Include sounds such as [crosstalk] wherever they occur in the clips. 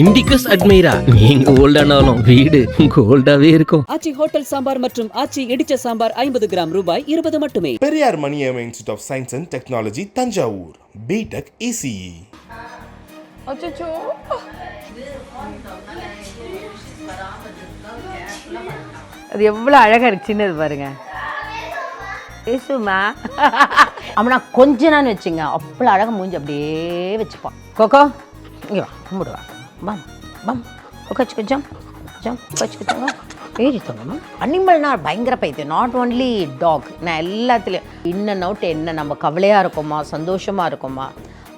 Indicus Admira. நீங்க ஓல்டானாலும் வீடு கோல்டாவே இருக்கும். ஆச்சி ஹோட்டல் சாம்பார் மற்றும் ஆச்சி இடிச்ச சாம்பார் ஐம்பது கிராம் ரூபாய் இருபது மட்டுமே. Periyar Maniam institute of science and technology Thanjavur B Tech ECE அச்சோ அது எவ்வளோ அழகாக இருக்கு சின்னது பாருங்க. ஏசுமா. அவனா கொஞ்ச நாள் வச்சுங்க. அவ்வளோ அழகாக மூஞ்சி அப்படியே வச்சுப்பான் கோகோ இங்கே வா கும்பிடுவா பம் பம் கொக்கச்சுக்கு ஜம் ஜம் கொச்சுக்கு ஏறி தங்கம்மா அனிமல்னா பயங்கர பைத்தியம். நாட் ஓன்லி டாக் நான் எல்லாத்துலேயும். இன் அண்ட் அவுட் என்ன? நம்ம கவலையாக இருக்கோமா? சந்தோஷமாக இருக்கோமா?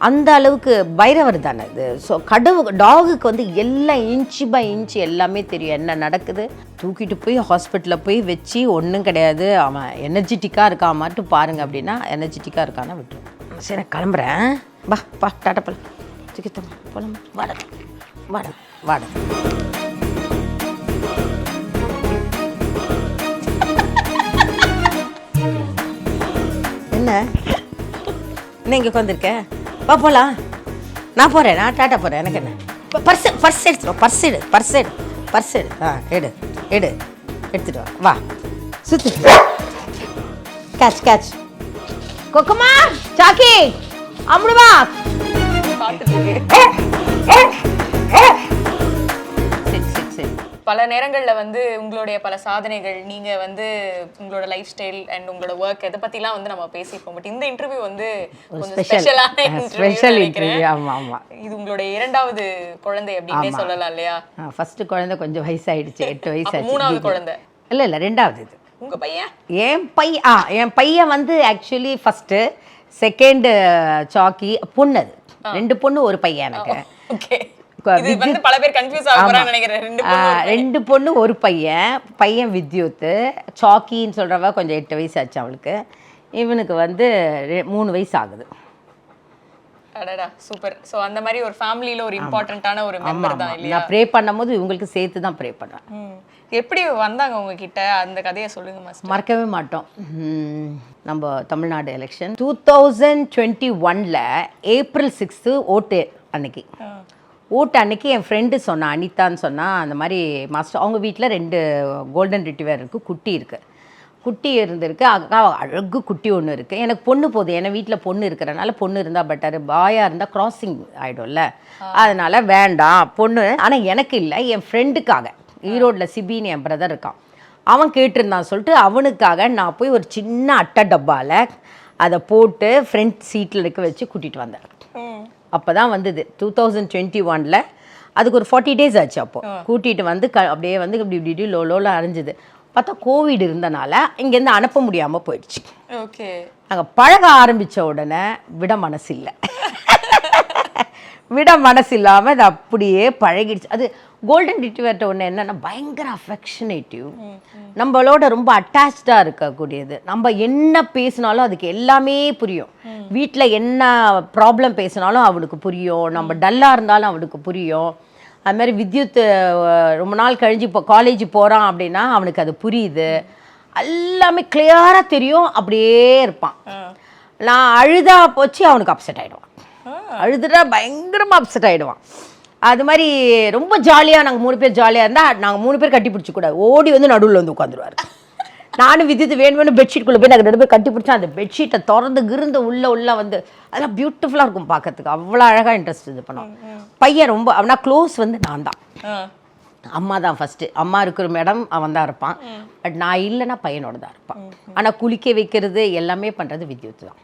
அந்த அளவுக்கு பைரவர் தானே இது. ஸோ கடவு டாகுக்கு வந்து எல்லாம் இன்ச்சு பை இன்ச்சு எல்லாமே தெரியும். என்ன நடக்குது? தூக்கிட்டு போய் ஹாஸ்பிட்டலில் போய் வச்சு ஒன்றும் கிடையாது. அவன் எனர்ஜெட்டிக்காக இருக்கா மட்டும் பாருங்க அப்படின்னா எனர்ஜெட்டிக்காக இருக்கான்னு விட்டுருவோம் சரி நான் கிளம்புறேன். பா பா டாட்டா பழம் தூக்கித்தம் போலாம். வாட வாட வாட. என்ன? என்ன இங்கே உட்காந்துருக்க வா போகலாம் நான் போகிறேன் நான் டாட்டா போகிறேன் எனக்கு என்ன? பர்ஸ் பர்ஸ் எடுத்துருவோம் பர்ஸ் எடு பர்ஸ் எடு பர்ஸ் எடு. ஆ எடு எடு. எடுத்துட்டு வா. வா. சுத்து. கேட்ச் கேட்ச் கொக்குமா சாக்கி அம்முடுமா சரி பல நேரங்கள்ல வந்து உங்களுடைய பல சாதனைகள் நீங்க வந்து உங்களோட லைஃப் ஸ்டைல் அண்ட் உங்களோட ஒர்க் இதை பத்திலாம் வந்து நம்ம பேசிப்போம் பட் இந்த இன்டர்வியூ வந்து கொஞ்சம். ஸ்பெஷலான இன்டர்வியூ. இது உங்களுடைய இரண்டாவது குழந்தை அப்படின்னே. சொல்லலாம் இல்லையா? ஃபஸ்ட்டு குழந்தை கொஞ்சம் வயசாயிடுச்சு எட்டு வயசாச்சு மூணாவது குழந்தை? இல்லை இல்லை ரெண்டாவது இது. உங்க பையன்? என் பையன் ஆ என் பையன் வந்து ஆக்சுவலி ஃபஸ்ட்டு செகண்டு சாக்கி பொண்ணு அது. ரெண்டு பொண்ணு ஒரு பையன் எனக்கு. பல பேர் கன்ஃபியூஸ் ஆக போறான்னு நினைக்கிறேன். ரெண்டு பொண்ணு ஒரு பையன். பையன். வித்யுத்து சாக்கின்னு சொல்கிறவ கொஞ்சம் எட்டு வயசு ஆச்சு அவளுக்கு. இவனுக்கு வந்து மூணு வயசு ஆகுது. அடடா சூப்பர் சோ அந்த மாதிரி ஒரு ஃபேமிலில ஒரு இம்பார்ட்டன்ட்டான ஒரு மெம்பர் தான் இல்லையா? நான் ப்ரே பண்ணும்போது இவங்களுக்கு சேர்த்து தான் ப்ரே பண்ணுவேன். எப்படி வந்தாங்க உங்ககிட்ட? அந்த கதையை சொல்லுங்க மாஸ்டர் மறக்கவே மாட்டோம். நம்ம Tamil Nadu election two thousand twenty ஒனில் ஏப்ரல் சிக்ஸ்த்து ஓட்டு அன்னைக்கு. ஓட்டு அன்னைக்கு என் ஃப்ரெண்டு சொன்னா அனிதான்னு சொன்னா அந்த மாதிரி மாஸ்டர் அவங்க வீட்டில் ரெண்டு கோல்டன் ரிட்டிவர் இருக்குது குட்டி இருக்குது குட்டி இருந்திருக்கு அக்கா அழகு குட்டி ஒன்று இருக்குது எனக்கு பொண்ணு போதும் என் வீட்டில் பொண்ணு இருக்கிறனால பொண்ணு இருந்தால் பெட்டர் பாயாக இருந்தால் கிராசிங் ஆகிடும்ல அதனால் வேண்டாம் பொண்ணு ஆனால் எனக்கு இல்லை என் ஃப்ரெண்டுக்காக ஈரோட்டில் சிபின்னு என் பிரதர் இருக்கான். அவன் கேட்டிருந்தான் சொல்லிட்டு அவனுக்காக நான் போய் ஒரு சின்ன அட்டை டப்பாவில் அதை போட்டு ஃப்ரண்ட் சீட்டில் இருக்க வச்சு கூட்டிகிட்டு வந்தேன். அப்போ தான் வந்தது. டூ தௌசண்ட் டுவெண்ட்டி ஒனில் அதுக்கு ஒரு ஃபார்ட்டி டேஸ் ஆச்சு அப்போ. கூட்டிகிட்டு வந்து க அப்படியே வந்து இப்படி இப்படி இப்படி லோ லோல அரைஞ்சுது. பார்த்தா கோவிட் இருந்தனால இங்கேருந்து அனுப்ப முடியாமல் போயிடுச்சு. ஓகே. நாங்கள் பழக ஆரம்பித்த உடனே விட மனசு இல்லை [laughs] விட மனசு இல்லாமல் அது அப்படியே பழகிடுச்சு. அது கோல்டன் ரிட்ரிவர்ட்ட ஒன்று என்னன்னா பயங்கர அஃபெக்ஷனேட்டிவ் நம்மளோட ரொம்ப அட்டாச்சாக இருக்கக்கூடியது. நம்ம என்ன பேசினாலும் அதுக்கு எல்லாமே புரியும். வீட்டில் என்ன ப்ராப்ளம் பேசினாலும் அவளுக்கு புரியும். நம்ம டல்லாக இருந்தாலும் அவளுக்கு புரியும். அது மாதிரி வித்யுத் ரொம்ப நாள் கழிஞ்சு இப்போ காலேஜ் போகிறான் அப்படின்னா அவனுக்கு அது புரியுது. எல்லாமே கிளியராக தெரியும். அப்படியே இருப்பான். நான் அழுதா போச்சு அவனுக்கு அப்செட் ஆகிடுவான் அழுதுட்டா பயங்கரமாக அப்செட் ஆகிடுவான் அது மாதிரி ரொம்ப ஜாலியாக நாங்கள் மூணு பேர் ஜாலியாக இருந்தால் நாங்கள் மூணு பேர் கட்டி பிடிச்சி கூடாது. ஓடி வந்து நடுவில் வந்து உட்காந்துருவார். நானும் வித்யுத் வேணும் வேணும் பெட்ஷீட்குள்ளே போய் நாங்கள் ரெண்டு பேர் கட்டி பிடிச்சா அந்த பெட்ஷீட்டை திறந்து கிருந்து உள்ளே உள்ளே வந்து அதெல்லாம் பியூட்டிஃபுல்லாக இருக்கும் பார்க்கறதுக்கு. அவ்வளோ அழகாக இன்ட்ரெஸ்ட் இது பண்ணுவோம் பையன் ரொம்ப அவனா க்ளோஸ் வந்து நான் தான். அம்மா தான் ஃபஸ்ட்டு அம்மா இருக்கிற மேடம் அவன் தான் இருப்பான். பட் நான் இல்லைன்னா பையனோட தான் இருப்பான். ஆனால் குளிக்க வைக்கிறது எல்லாமே பண்ணுறது வித்யுத் தான்.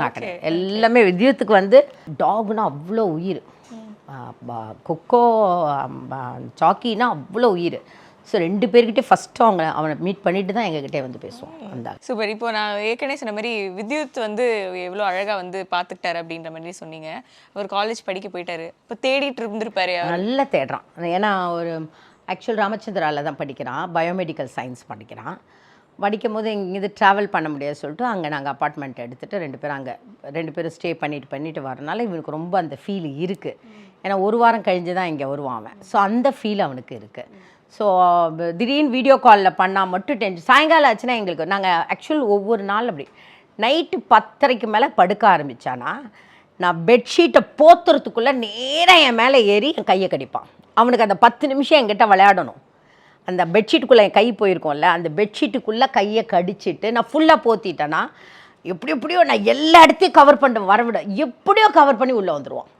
நான் கிடையாது. எல்லாமே வித்யுத்துக்கு வந்து டாக்னா அவ்வளோ உயிர். கொக்கோ ஆம், ப- சாக்கினா அவ்வளோ உயிர். ஸோ ரெண்டு பேர்கிட்டே ஃபஸ்ட்டு அவங்க அவனை மீட் பண்ணிட்டு தான் எங்ககிட்டே வந்து பேசுவான் அந்த. சூப்பர் இப்போ நான் ஏற்கனவே சொன்ன மாதிரி வித்யுத் வந்து எவ்வளோ அழகா வந்து பார்த்துக்கிட்டாரு அப்படின்ற மாதிரி சொன்னீங்க. அவர் காலேஜ் படிக்க போயிட்டாரு. இப்போ தேடிட்டு இருந்திருப்பாரு. நல்லா தேடுறான். ஏன்னா ஒரு ஆக்சுவல் ராமச்சந்திராவில் தான் படிக்கிறான். பயோமெடிக்கல் சயின்ஸ் படிக்கிறான். வடிக்கும் போது இங்கேருந்து ட்ராவல் பண்ண முடியாது சொல்லிட்டு அங்கே நாங்கள் அப்பார்ட்மெண்ட் எடுத்துகிட்டு ரெண்டு பேரும் அங்கே ரெண்டு பேரும் ஸ்டே பண்ணிட்டு பண்ணிட்டு வரனால இவனுக்கு ரொம்ப அந்த ஃபீல் இருக்குது ஏன்னா ஒரு வாரம் கழிஞ்சு தான் இங்கே வருவான் அவன். ஸோ அந்த ஃபீல் அவனுக்கு இருக்குது ஸோ திடீர்னு வீடியோ காலில் பண்ணால் மட்டும் டென்ஷன் சாயங்காலம் ஆச்சுன்னா எங்களுக்கு நாங்கள் ஆக்சுவல் ஒவ்வொரு நாள் அப்படி. நைட்டு பத்தரைக்கு மேலே படுக்க ஆரம்பித்தானா நான் பெட்ஷீட்டை போத்துறதுக்குள்ளே நேராக என் மேலே ஏறி என் கையை கடிப்பான். அவனுக்கு அந்த பத்து நிமிஷம் என்கிட்ட விளையாடணும். அந்த பெட்ஷீட்டுக்குள்ளே என் கை போயிருக்கோம்ல அந்த பெட்ஷீட்டுக்குள்ளே கையை கடிச்சிட்டு நான் ஃபுல்லாக போத்திட்டேன்னா எப்படி எப்படியோ நான் எல்லா இடத்தையும் கவர் பண்ண வரவிட எப்படியோ கவர் பண்ணி உள்ளே வந்துடுவான்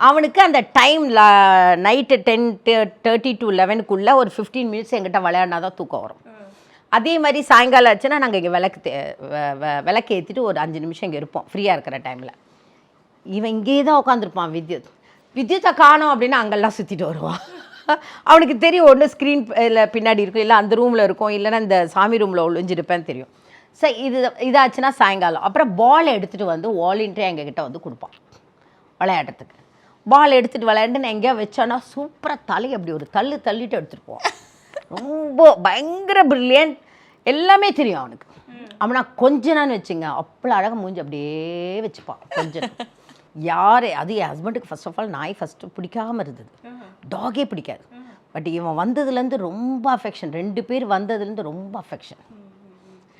அவனுக்கு அந்த time night ten thirty to லெவனுக்குள்ளே ஒரு ஃபிஃப்டீன் மினிட்ஸ் எங்கிட்ட விளையாடினா தான் தூக்கம் வரும். அதே மாதிரி சாயங்காலம் ஆச்சுன்னா நாங்கள் இங்கே விளக்கு தே- வ- வ- விளக்கு ஏற்றிட்டு ஒரு அஞ்சு நிமிஷம் இங்கே இருப்போம் ஃப்ரீயாக இருக்கிற டைமில் இவன் இங்கேயே தான் உட்காந்துருப்பான் வித்யுத். வித்யுத்தை காணோம் அப்படின்னா அங்கெல்லாம் சுற்றிட்டு வருவான். அவனுக்கு தெரியும் ஒன்று ஸ்க்ரீன் இல்லை பின்னாடி இருக்கும் இல்லை அந்த ரூமில் இருக்கும் இல்லைன்னா இந்த சாமி ரூமில் ஒழிஞ்சிருப்பேன்னு தெரியும். சரி இது இதாச்சுன்னா சாயங்காலம். அப்புறம் பால் எடுத்துகிட்டு வந்து வாலின்ட்டு எங்ககிட்ட வந்து கொடுப்பான். விளையாடுறதுக்கு. பால் எடுத்துகிட்டு விளையாண்டு நான் எங்கேயா வச்சோன்னா சூப்பராக தலை அப்படி ஒரு தள்ளு தள்ளிட்டு எடுத்துகிட்டு போவான். ரொம்ப பயங்கர பிரில்லியன்ட் எல்லாமே தெரியும் அவனுக்கு. அவனா கொஞ்சனான்னு வச்சுங்க அவ்வளோ அழகாக மூஞ்சி அப்படியே வச்சுப்பான். கொஞ்சம். யார் அது என் ஹஸ்பண்டுக்கு ஃபர்ஸ்ட் ஆஃப் ஆல் நாய் ஃபஸ்ட்டு பிடிக்காம இருந்தது. டாகே பிடிக்காது. பட் இவன் வந்ததுலேருந்து ரொம்ப அஃபெக்ஷன் ரெண்டு பேர் வந்ததுலேருந்து ரொம்ப அஃபெக்ஷன்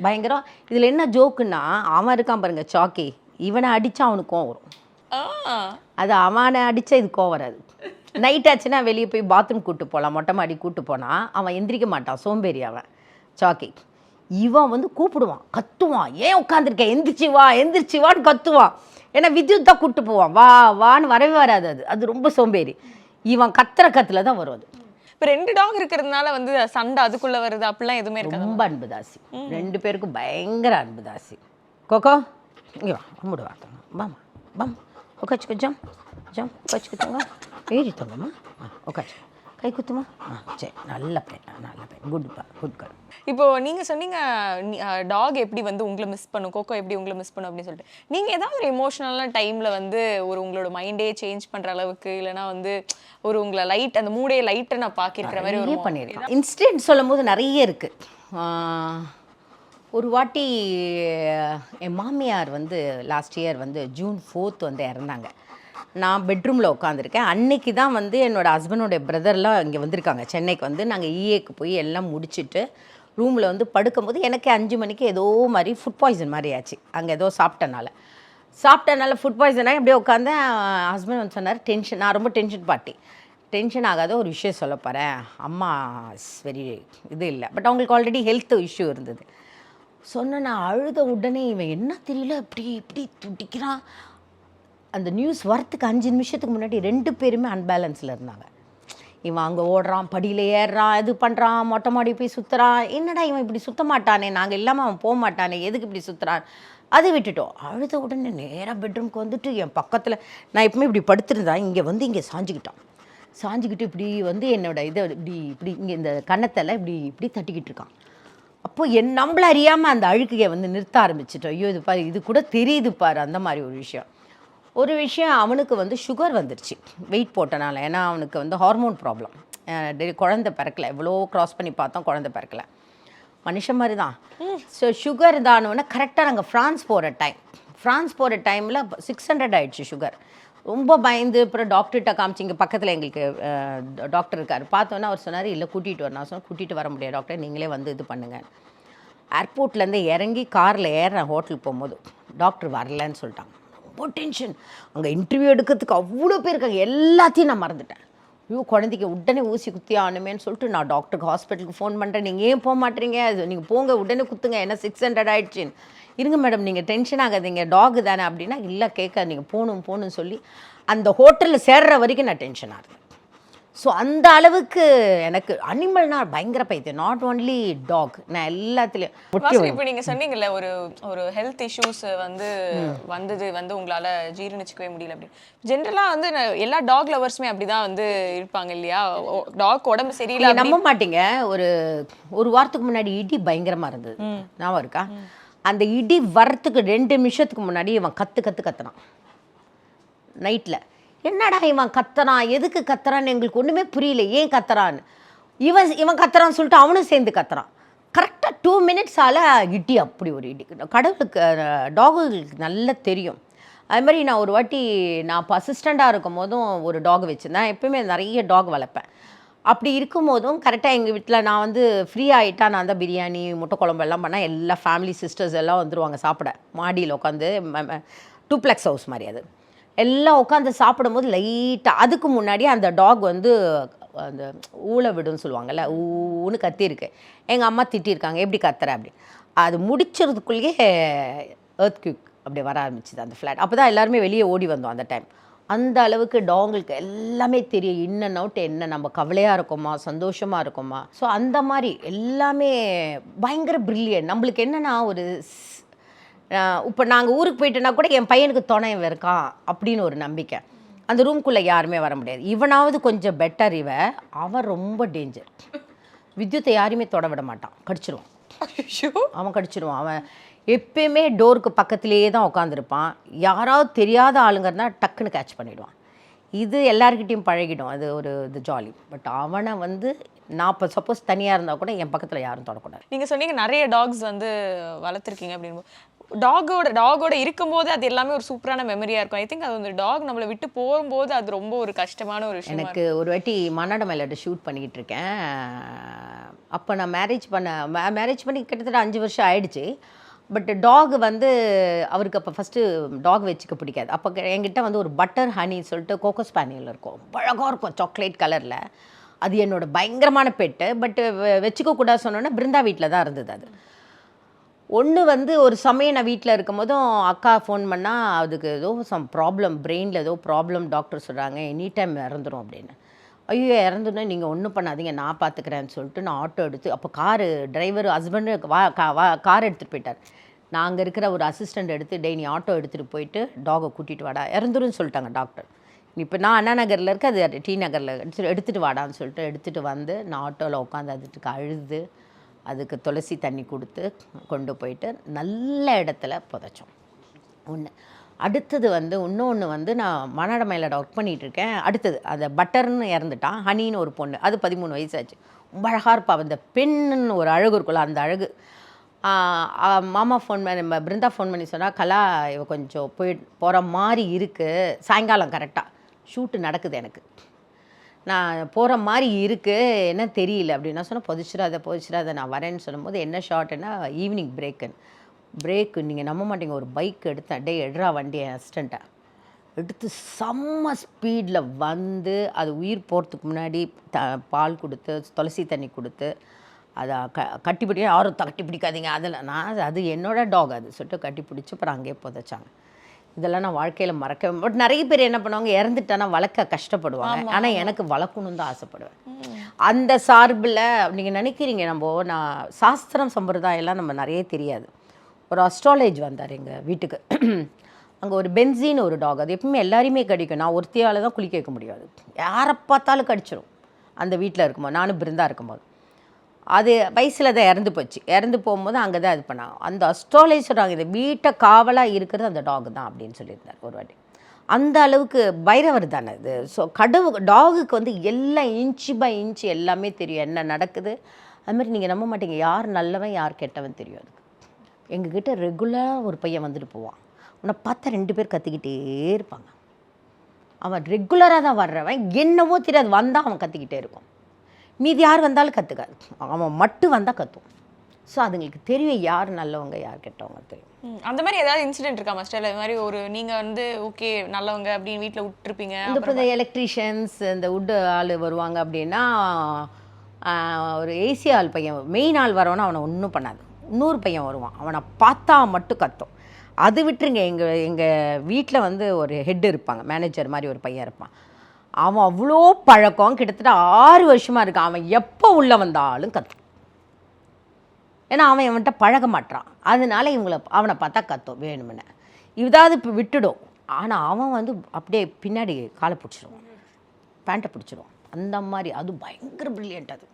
பயங்கரம். இதில் என்ன ஜோக்குன்னா அவன் இருக்கான் பாருங்க சாக்கி இவனை அடித்தா அவனுக்கு கோவம் வரும். அது அவனை அடித்தா இது கோவம் வராது. நைட் ஆச்சுன்னா வெளியே போய் பாத்ரூம் கூட்டு போகலாம் மொட்டை மாடி கூட்டு போனால் அவன் எந்திரிக்க மாட்டான். சோம்பேறி அவன். சாக்கி இவன் வந்து கூப்பிடுவான். கத்துவான். ஏன் உட்காந்துருக்க எந்திரிச்சு வா எந்திரிச்சு வான்னு கத்துவான். ஏன்னா வித்யுத் தான் கூட்டு போவான். வா வான்னு வரவே வராது அது. அது ரொம்ப சோம்பேறி. இவன் கத்துற கத்துல தான் வரும் அது. இப்போ ரெண்டு டாக் இருக்கிறதுனால வந்து சண்டை அதுக்குள்ள வருது அப்படிலாம் எதுவுமே இருக்காது? ரொம்ப அன்பு தாசி. ரெண்டு பேருக்கும் பயங்கர அன்பு தாசி. கோகோ இங்கே வா அம்முடு வா தங்கம் வாமா பம் உட்காச்சுக்கோ ஜம் ஜம் உட்காச்சுக்கோ தங்கம். ஏறி தங்கம்மா. ஆ உட்காச்சு கை குத்துமா? சரி நல்ல பையன் நல்ல பையன் குட் பா குட் கேர்ள் இப்போ நீங்க சொன்னீங்க டாக் எப்படி வந்து உங்களை மிஸ் பண்ணும் கோகோ எப்படி உங்களை மிஸ் பண்ணும் அப்படின்னு சொல்லிட்டு. நீங்க ஏதாவது ஒரு எமோஷனலான டைம்ல வந்து ஒரு உங்களோட மைண்டே சேஞ்ச் பண்ற அளவுக்கு இல்லைன்னா வந்து ஒரு உங்களை லைட் அந்த மூடே லைட்டை நான் பாக்கிருக்கிற மாதிரி ஒரு பண்ணியிருக்கேன். இன்சிடென்ட் சொல்லும் போது நிறைய இருக்குது ஒரு வாட்டி என் மாமியார் வந்து லாஸ்ட் இயர் வந்து ஜூன் ஃபோர்த் வந்து இறந்தாங்க. நான் பெட்ரூமில் உட்காந்துருக்கேன் அன்னைக்கு தான் வந்து என்னோட ஹஸ்பண்டோட பிரதர்லாம் இங்கே வந்திருக்காங்க. சென்னைக்கு வந்து நாங்கள் இஏக்கு போய் எல்லாம் முடிச்சுட்டு ரூமில் வந்து படுக்கும்போது எனக்கு அஞ்சு மணிக்கு ஏதோ மாதிரி ஃபுட் பாய்சன் மாதிரி ஆச்சு. அங்கே ஏதோ சாப்பிட்டனால. சாப்பிட்டனால ஃபுட் பாய்சன் ஆகி அப்படியே ஹஸ்பண்ட் வந்து சொன்னார் டென்ஷன் நான் ரொம்ப டென்ஷன் பார்ட்டி டென்ஷன் ஆகாத ஒரு விஷயம் சொல்ல போகிறேன் அம்மா வெரி இது இல்லை. பட் அவங்களுக்கு ஆல்ரெடி ஹெல்த் இஷ்யூ இருந்தது. சொன்ன நான் அழுத உடனே இவன் என்ன தெரியல இப்படி இப்படி துடிக்கிறான். அந்த நியூஸ் வரத்துக்கு அஞ்சு நிமிஷத்துக்கு முன்னாடி ரெண்டு பேருமே அன்பேலன்ஸில் இருந்தாங்க. இவன் அங்கே ஓடுறான் படியில் ஏறுறான் இது பண்ணுறான் மொட்டை மாடி போய் சுற்றுறான் என்னடா இவன் இப்படி சுத்த மாட்டானே? நாங்கள் இல்லாமல் அவன் போக மாட்டானே? எதுக்கு இப்படி சுற்றுறான் அது விட்டுட்டோம். அழுத உடனே நேராக பெட்ரூம்க்கு வந்துட்டு என் பக்கத்தில் நான் எப்பவுமே இப்படி படுத்திருந்தேன் இங்கே வந்து இங்கே சாஞ்சிக்கிட்டான். சாஞ்சிக்கிட்டு இப்படி வந்து என்னோட இதை இப்படி இப்படி இங்கே இந்த கன்னத்தில் இப்படி இப்படி தட்டிக்கிட்டு இருக்கான். அப்போ என் நம்மள அறியாமல் அந்த அழுக்கையை வந்து நிறுத்த ஆரம்பிச்சிட்டோம். ஐயோ இது பாரு இது கூட தெரியுது பாரு அந்த மாதிரி ஒரு விஷயம். ஒரு விஷயம் அவனுக்கு வந்து சுகர் வந்துருச்சு. வெயிட் போட்டனால. ஏன்னா அவனுக்கு வந்து ஹார்மோன் ப்ராப்ளம் குழந்தை பிறக்கல. எவ்வளோ க்ராஸ் பண்ணி பார்த்தோம் குழந்தை பிறக்கல. மனுஷன் மாதிரி தான் ஸோ சுகர் தானோடனே கரெக்டாக நாங்கள் ஃப்ரான்ஸ் போகிற டைம் ஃப்ரான்ஸ் போகிற டைமில் சிக்ஸ் ஹண்ட்ரட் ஆயிடுச்சு சுகர் ரொம்ப பயந்து அப்புறம் டாக்டர்கிட்ட காமிச்சு இங்கே பக்கத்தில் எங்களுக்கு டாக்டர் இருக்கார். பார்த்தோன்னே அவர் சொன்னார் இல்லை கூட்டிகிட்டு வரணும் நான் சொன்னேன் கூட்டிகிட்டு வர முடியாது டாக்டர் நீங்களே வந்து இது பண்ணுங்கள் ஏர்போர்ட்லேருந்து இறங்கி காரில் ஏறுறேன் ஹோட்டலுக்கு போகும்போது. டாக்டர் வரலன்னு சொல்லிட்டாங்க. ரொம்ப டென்ஷன் அங்கே இன்டர்வியூ எடுக்கிறதுக்கு அவ்வளோ பேர் இருக்காங்க. எல்லாத்தையும் நான் மறந்துட்டேன். ஐயோ குழந்தைக்கு உடனே ஊசி குத்தி ஆகணுமேன்னு சொல்லிட்டு நான் டாக்டருக்கு ஹாஸ்பிட்டலுக்கு ஃபோன் பண்ணுறேன் நீங்கள் ஏன் போக மாட்டீங்க? அது நீங்கள் போங்க உடனே குத்துங்க. என்ன சிக்ஸ் ஹண்ட்ரட் ஆகிடுச்சின்னு இருங்க மேடம் நீங்கள் டென்ஷன் ஆகாதீங்க. டாக் தானே அப்படின்னா இல்லை கேட்க நீங்கள் போகணும் போகணும்னு சொல்லி அந்த ஹோட்டலில் சேர்ற வரைக்கும் நான் டென்ஷன் ஆகுது ஸோ அந்த அளவுக்கு எனக்கு அனிமல்னா பயங்கர பைத்தியம். நாட் ஒன்லி டாக் நான் எல்லாத்துலேயும். இப்போ நீங்க சொன்னீங்கல்ல ஒரு ஒரு ஹெல்த் இஷ்யூஸ் வந்து வந்தது வந்து உங்களால ஜீரணிச்சுக்கவே முடியல அப்படி. ஜென்ரலா வந்து எல்லா டாக் லவர்ஸுமே அப்படிதான் வந்து இருப்பாங்க இல்லையா? டாக் உடம்பு சரியில்லை நீங்கள் அப்படி- நம்ப மாட்டீங்க ஒரு ஒரு வாரத்துக்கு முன்னாடி இடி பயங்கரமாக இருந்தது. ஞாபகம் இருக்கா? அந்த இடி வரத்துக்கு ரெண்டு நிமிஷத்துக்கு முன்னாடி இவன் கத்து கத்து கத்துனான். நைட்டில் என்னடா இவன் கத்துறான் எதுக்கு கத்துறான்னு எங்களுக்கு ஒன்றுமே புரியல. ஏன் கத்துறான்னு? இவன் இவன் கத்துறான்னு சொல்லிட்டு அவனும் சேர்ந்து கத்துறான். கரெக்டாக டூ மினிட்ஸால் இடி அப்படி ஒரு இடி. கடவுளுக்கு டாகுகளுக்கு நல்லா தெரியும். அது மாதிரி நான் ஒரு வாட்டி நான் இப்போ அசிஸ்டண்ட்டாக இருக்கும் போதும் ஒரு டாக் வச்சுருந்தேன். எப்போயுமே நிறைய டாக் வளர்ப்பேன். அப்படி இருக்கும் போதும் கரெக்டாக எங்கள் வீட்டில் நான் வந்து ஃப்ரீ ஆகிட்டா நான் தான் பிரியாணி முட்டை குழம்பு எல்லாம் பண்ணால் எல்லா ஃபேமிலி சிஸ்டர்ஸ் எல்லாம் வந்துடுவாங்க சாப்பிட. மாடியில் உட்காந்து டூப்ளெக்ஸ் ஹவுஸ் மாதிரி அது. எல்லாம் உட்காந்து சாப்பிடும்போது லைட்டாக அதுக்கு முன்னாடி அந்த டாக் வந்து அந்த ஊழ விடுன்னு சொல்லுவாங்கல்ல ஊன்னு கத்திருக்கு எங்கள் அம்மா திட்டியிருக்காங்க எப்படி கத்துற? அப்படி அது முடிச்சதுக்குள்ளேயே ஏர்த் கியூக் அப்படி வர ஆரம்பிச்சுது அந்த ஃப்ளாட் அப்போ தான் எல்லாருமே வெளியே ஓடி வந்தோம் அந்த டைம் அந்த அளவுக்கு டாங்களுக்கு எல்லாமே தெரியும் இன் அண்ட் அவுட் என்ன நம்ம கவலையாக இருக்கோமா சந்தோஷமாக இருக்கோமா? ஸோ அந்த மாதிரி எல்லாமே பயங்கர ப்ரில்லியன் நம்மளுக்கு என்னென்னா ஒரு இப்போ நாங்கள் ஊருக்கு போயிட்டோன்னா கூட என் பையனுக்கு துணை இவன் இருக்கான் அப்படின்னு ஒரு நம்பிக்கை. அந்த ரூம்குள்ளே யாருமே வர முடியாது. இவனாவது கொஞ்சம் பெட்டர் இவ. அவன் ரொம்ப டேஞ்சர் வித்யுத்தை யாரையுமே தொட விட மாட்டான். கடிச்சிருவான். அவன் கடிச்சிடுவான் அவன் எப்பயுமே டோருக்கு பக்கத்துலேயே தான் உட்காந்துருப்பான் யாராவது தெரியாத ஆளுங்க இருந்தால் டக்குன்னு கேட்ச் பண்ணிடுவான். இது எல்லாருக்கிட்டையும் பழகிடும். அது ஒரு இது ஜாலி பட் அவனை வந்து நான் இப்போ சப்போஸ் தனியாக இருந்தால் கூட என் பக்கத்தில் யாரும் தொடக்கூடாது. நீங்க சொன்னீங்க நிறைய டாக்ஸ் வந்து வளர்த்துருக்கீங்க அப்படின்னு டாகோட டாகோட இருக்கும்போது அது எல்லாமே ஒரு சூப்பரான மெமரியா இருக்கும். ஐ திங்க் அது வந்து டாக் நம்மளை விட்டு போகும்போது அது ரொம்ப ஒரு கஷ்டமான ஒரு விஷயம் எனக்கு ஒரு வாட்டி மன்னாட மேலட்டு ஷூட் பண்ணிக்கிட்டு இருக்கேன் அப்போ நான் மேரேஜ் பண்ண மேரேஜ் பண்ணி கிட்டத்தட்ட அஞ்சு வருஷம் ஆயிடுச்சு. பட் டாக் வந்து அவருக்கு அப்போ ஃபஸ்ட்டு டாக் வச்சுக்க பிடிக்காது. அப்போ என்கிட்ட வந்து ஒரு பட்டர் ஹனி சொல்லிட்டு கோகோ ஸ்பானியல் இருக்கும். அழகாக இருக்கும் சாக்லேட் கலரில் அது என்னோடய பயங்கரமான பெட்டு. பட் வச்சுக்க கூடாது சொன்னோன்னே பிருந்தா வீட்டில் தான் இருந்தது அது. ஒன்று வந்து ஒரு சமயம் நான் வீட்டில் இருக்கும் போதும் அக்கா ஃபோன் பண்ணால் அதுக்கு ஏதோ சம் ப்ராப்ளம் பிரெயினில் ஏதோ ப்ராப்ளம் டாக்டர் சொல்கிறாங்க எனி டைம் இறந்துரும் அப்படின்னு. ஐயோ இறந்துனா நீங்கள் ஒன்றும் பண்ணாதீங்க நான் பார்த்துக்கிறேன்னு சொல்லிட்டு நான் ஆட்டோ எடுத்து அப்போ காரு டிரைவர் ஹஸ்பண்டு வா கா வா கார் எடுத்துகிட்டு போயிட்டார். நாங்கள் இருக்கிற ஒரு அசிஸ்டண்ட் எடுத்து டெய் நீ ஆட்டோ எடுத்துகிட்டு போயிட்டு டாகை கூட்டிகிட்டு வாடா இறந்துருன்னு சொல்லிட்டாங்க டாக்டர் இப்போ நான் அண்ணா நகரில் இருக்க அது டி நகரில் எடுத்துட்டு எடுத்துகிட்டு வாடான்னு சொல்லிட்டு எடுத்துகிட்டு வந்து நான் ஆட்டோவில் உட்காந்து அதுக்கு அழுது அதுக்கு துளசி தண்ணி கொடுத்து கொண்டு போயிட்டு நல்ல இடத்துல புதைச்சோம். ஒன்று அடுத்தது வந்து இன்னொன்று வந்து நான் மணாட ஒர்க் பண்ணிகிட்ருக்கேன் அடுத்தது அந்த பட்டர்னு இறந்துட்டான் ஹனின்னு ஒரு பொண்ணு. அது பதிமூணு வயசாச்சு. ரொம்ப அழகாக இருப்பா. அந்த பெண்ணுன்னு ஒரு அழகு இருக்குல்ல அந்த அழகு. மாமா ஃபோன் பண்ணி நம்ம பிருந்தா ஃபோன் பண்ணி சொன்னால் கலா இவ கொஞ்சம் போய் போகிற மாதிரி இருக்குது சாயங்காலம் கரெக்டாக ஷூட்டு நடக்குது எனக்கு. நான் போகிற மாதிரி இருக்குது என்ன தெரியல அப்படின்னு. நான் சொன்னேன் பொதிச்சிடாத பொதிச்சிடாத நான் வரேன்னு சொல்லும்போது என்ன ஷார்ட்னா ஈவினிங் பிரேக்குன்னு பிரேக்கு நீங்கள் நம்ப மாட்டீங்க. ஒரு பைக் எடுத்தேன். டே எடுறா வண்டி அசிஸ்டண்ட்டை எடுத்து செம்ம ஸ்பீடில் வந்து அது உயிர் போகிறதுக்கு முன்னாடி த பால் கொடுத்து துளசி தண்ணி கொடுத்து அதை க கட்டி பிடிக்க யாரும் கட்டி பிடிக்காதீங்க அதில் நான் அது- என்னோடய டாக் அது. சொல்லிட்டு கட்டி பிடிச்சி அப்புறம் அங்கேயே புதைச்சாங்க. இதெல்லாம் நான் வாழ்க்கையில் மறக்க பட் நிறைய பேர் என்ன பண்ணுவாங்க இறந்துட்டானா வளர்க்க கஷ்டப்படுவாங்க. ஆனால் எனக்கு வளர்க்கணுன்னு தான் ஆசைப்படுவேன். அந்த சார்பில் நீங்கள் நினைக்கிறீங்க நம்ம நான் சாஸ்திரம் சம்பிரதாயம் எல்லாம் நம்ம நிறைய தெரியாது. ஒரு அஸ்ட்ராலஜி வந்தார் எங்கள் வீட்டுக்கு. அங்கே ஒரு பென்சின்னு ஒரு டாக் அது எப்பவுமே எல்லாரையுமே கடிக்கும். நான் ஒருத்தியால் தான் குளிக்க வைக்க முடியாது யாரை பார்த்தாலும் கடிச்சிடும் அந்த வீட்டில் இருக்கும்போது நானும் பிருந்தா இருக்கும்போது. அது வயசில் தான் இறந்து போச்சு. இறந்து போகும்போது அங்கே தான் இது பண்ணாங்க. அந்த அஸ்ட்ராலஜி சொல்கிறாங்க இந்த வீட்டை காவலாக இருக்கிறது அந்த டாக் தான் அப்படின்னு சொல்லியிருந்தார் ஒரு வாட்டி. அந்த அளவுக்கு பைரவர் தானே இது. ஸோ கடவு டாகுக்கு வந்து எல்லாம் இன்ச்சு பை இன்ச்சு எல்லாமே தெரியும். என்ன நடக்குது? அது மாதிரி நீங்கள் நம்ப மாட்டீங்க. யார் நல்லவன் யார் கெட்டவன் தெரியும் அதுக்கு. எங்ககிட்ட ரெகுலராக ஒரு பையன் வந்துட்டு போவான். உன்னை பார்த்தா ரெண்டு பேர் கற்றுக்கிட்டே இருப்பாங்க. அவன் ரெகுலராக தான் வர்றவன். என்னவோ தெரியாது. வந்தால் அவன் கற்றுக்கிட்டே இருக்கும் மீதி யார் வந்தாலும் கற்றுக்காது அவன் மட்டும் வந்தால் கத்தும். ஸோ அதுங்களுக்கு தெரியும் யார் நல்லவங்க யார் கெட்டவங்க தெரியும். அந்த மாதிரி ஏதாவது இன்சிடென்ட் இருக்கா மாஸ்டர் இது மாதிரி ஒரு நீங்க வந்து ஓகே நல்லவங்க அப்படின்னு வீட்ல விட்டுருப்பீங்க இந்த இந்த எலக்ட்ரீஷியன்ஸ் இந்த வுட்டு ஆள் வருவாங்க அப்படின்னா ஒரு ஏசி ஆள் பையன் மெயின் ஆள் வரவனா அவனை ஒன்றும் பண்ணாது. இன்னொரு பையன் வருவான். அவனை பார்த்தா மட்டும் கத்தும். அது விட்டுருங்க எங்கள் எங்கள் வீட்டில் வந்து ஒரு ஹெட் இருப்பாங்க மேனேஜர் மாதிரி ஒரு பையன் இருப்பான். அவன் அவ்வளோ பழக்கம் கிட்டத்தட்ட ஆறு வருஷமாக இருக்கான். அவன் எப்போ உள்ளே வந்தாலும் கத்தும் ஏன்னா அவன் இவன்கிட்ட பழக மாட்டான் அதனால இவங்கள அவனை பார்த்தா கத்தும் வேணுமென்னு இதாவது இப்போ விட்டுடும். ஆனால் அவன் வந்து அப்படியே பின்னாடி காலை பிடிச்சிருவான் பேண்ட்டை பிடிச்சிருவான் அந்த மாதிரி அது பயங்கர ப்ரில்லியண்ட் அது.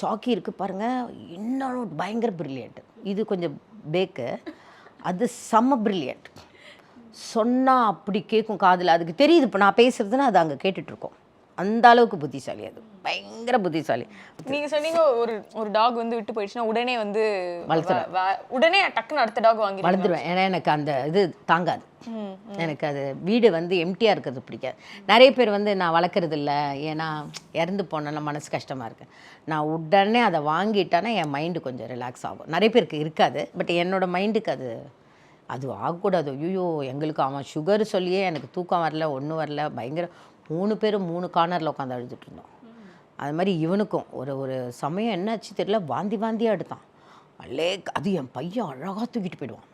சாக்கி இருக்குது பாருங்கள் இன்னும் பயங்கர ப்ரில்லியண்ட் இது கொஞ்சம் பேக்கு அது செம்ம ப்ரில்லியண்ட் சொன்னால் அப்படி கேட்கும் காதில். அதுக்கு தெரியுது. இப்போ நான் பேசுறதுன்னா அது அங்கே கேட்டுட்ருக்கோம். அந்த அளவுக்கு புத்திசாலி அது. பயங்கர புத்திசாலி. நீங்க சொன்னீங்க ஒரு ஒரு டாக் வந்து விட்டு போயிடுச்சுன்னா உடனே வந்து வளர்த்துருவேன். உடனே டக்குன்னு அடுத்த டாக் வாங்கி வளர்ந்துருவேன் ஏன்னா எனக்கு அந்த இது தாங்காது. எனக்கு அது வீடு வந்து எம்டியாக இருக்கிறது பிடிக்காது. நிறைய பேர் வந்து நான் வளர்க்குறது இல்லை ஏன்னா இறந்து போனேன்னா மனசு கஷ்டமாக இருக்கு. நான் உடனே அதை வாங்கிட்டேன்னா என் மைண்டு கொஞ்சம் ரிலாக்ஸ் ஆகும். நிறைய பேருக்கு இருக்காது. பட் என்னோட மைண்டுக்கு அது அது ஆகக்கூடாது. ஐயோ எங்களுக்கு அவன் சுகர் சொல்லியே எனக்கு தூக்கம் வரல ஒன்றும் வரல பயங்கர மூணு பேரும் மூணு கார்னரில் உட்காந்து அழுதுட்டு இருந்தோம். அது மாதிரி இவனுக்கும் ஒரு ஒரு சமயம் என்னாச்சு தெரியல வாந்தி வாந்தியாக எடுத்தான். அல்லே அது என் பையன் அழகாக தூக்கிட்டு போயிடுவான்.